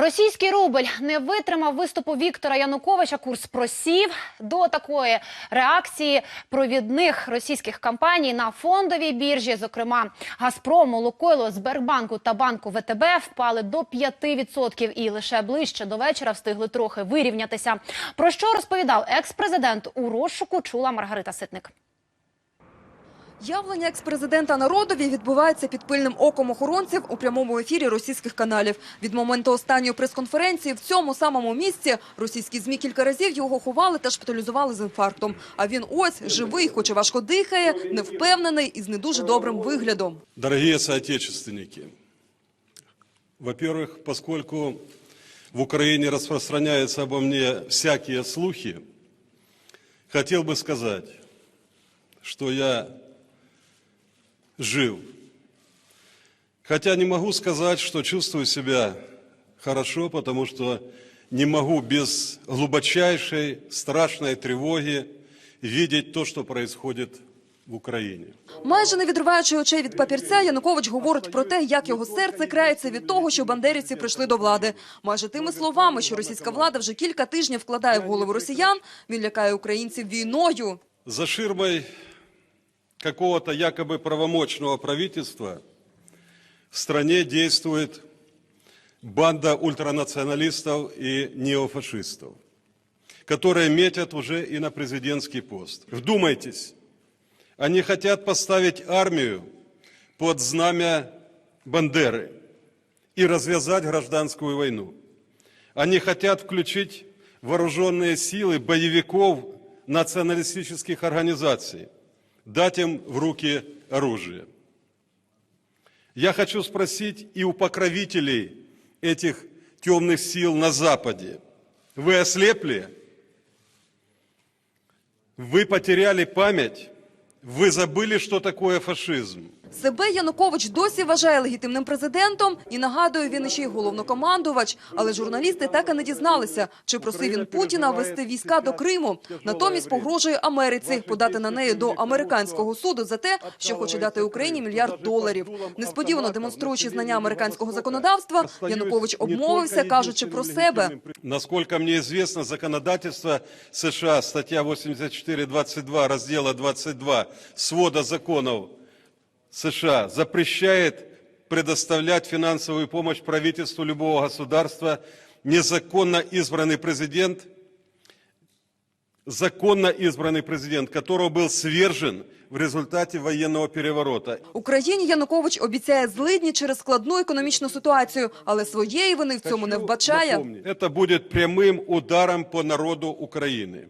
Російський рубль не витримав виступу Віктора Януковича. Курс просів до такої реакції провідних російських компаній на фондовій біржі. Зокрема, Газпрому, Лукойлу, Сбербанку та банку ВТБ впали до 5% і лише ближче до вечора встигли трохи вирівнятися. Про що розповідав екс-президент у розшуку? Чула Маргарита Ситник. Явлення експрезидента народові відбувається під пильним оком охоронців у прямому ефірі російських каналів. Від моменту останньої прес-конференції в цьому самому місці російські змі кілька разів його ховали та шпиталізували з інфарктом. А він ось живий, хоч і важко дихає, невпевнений і з не дуже добрим виглядом. Дорогие соотечественники, во-первых, поскольку в Украине распространяются обо мне всякие слухи, хотел бы сказать, что я жив. Хотя не могу сказать, что чувствую себя хорошо, потому что не могу без глубочайшей страшной тревоги видеть то, что происходит в Украине. Майже не відриваючи очей від папірця, Янукович говорить про те, як його серце крається від того, що бандерівці прийшли до влади. Майже тими словами, що російська влада вже кілька тижнів вкладає в голову росіян, він лякає українців війною. За ширмой какого-то якобы правомочного правительства в стране действует банда ультранационалистов и неофашистов, которые метят уже и на президентский пост. Вдумайтесь, они хотят поставить армию под знамя Бандеры и развязать гражданскую войну. Они хотят включить вооруженные силы боевиков националистических организаций, дать им в руки оружие. Я хочу спросить и у покровителей этих темных сил на Западе. Вы ослепли? Вы потеряли память? Вы забыли, что такое фашизм? Себе Янукович досі вважає легітимним президентом і нагадує, він ще й головнокомандувач. Але журналісти так і не дізналися, чи просив він Путіна вести війська до Криму. Натомість погрожує Америці подати на неї до американського суду за те, що хоче дати Україні мільярд доларів. Несподівано демонструючи знання американського законодавства, Янукович обмовився, кажучи про себе. Насколько мне известно, законодательство США, статья 84.22 раздела 22 свода законов США запрещает предоставлять финансовую помощь правительству любого государства незаконно избранный президент, законно избранный президент, которого был свержен в результате военного переворота. Україні Янукович обіцяє злидні через складну економічну ситуацію, але своєї вини в цьому не Хочу вбачає. напомнить, Это будет прямым ударом по народу Украины.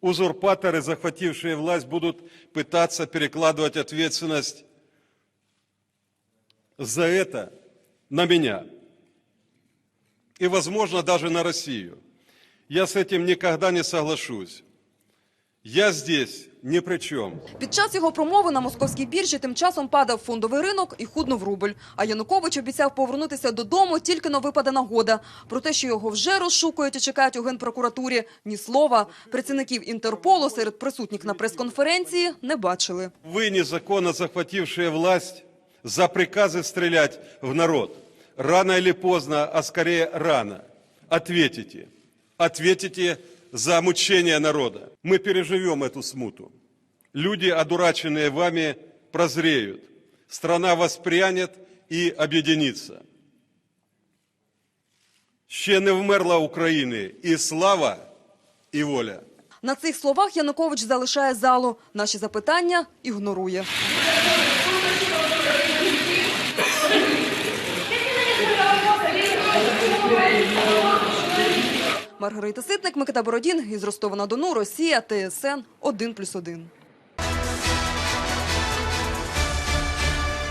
Узурпаторы, захватившие власть, будут пытаться перекладывать ответственность за это на меня. И, возможно, даже на Россию. Я с этим никогда не соглашусь. Я здесь ни при чем. Під час його промови на московській біржі тим часом падав фондовий ринок і худнув рубль. А Янукович обіцяв повернутися додому тільки но випаде нагода. Про те, що його вже розшукують і чекають у генпрокуратурі, ні слова. Працівників Інтерполу серед присутніх на прес-конференції не бачили. Вы, незаконно захватившие власть, за приказы стрелять в народ, рано или поздно, а скорее рано, ответите. Ответите за мучение народа. Мы переживем эту смуту. Люди, одураченные вами, прозреют. Страна воспрянет и объединится. Ще не вмерла України і слава, і воля. На цих словах Янукович залишає залу. Наші запитання ігнорує. Маргарита Ситник, Микита Бородін із Ростова на Дону, Росія, ТСН 1+,1.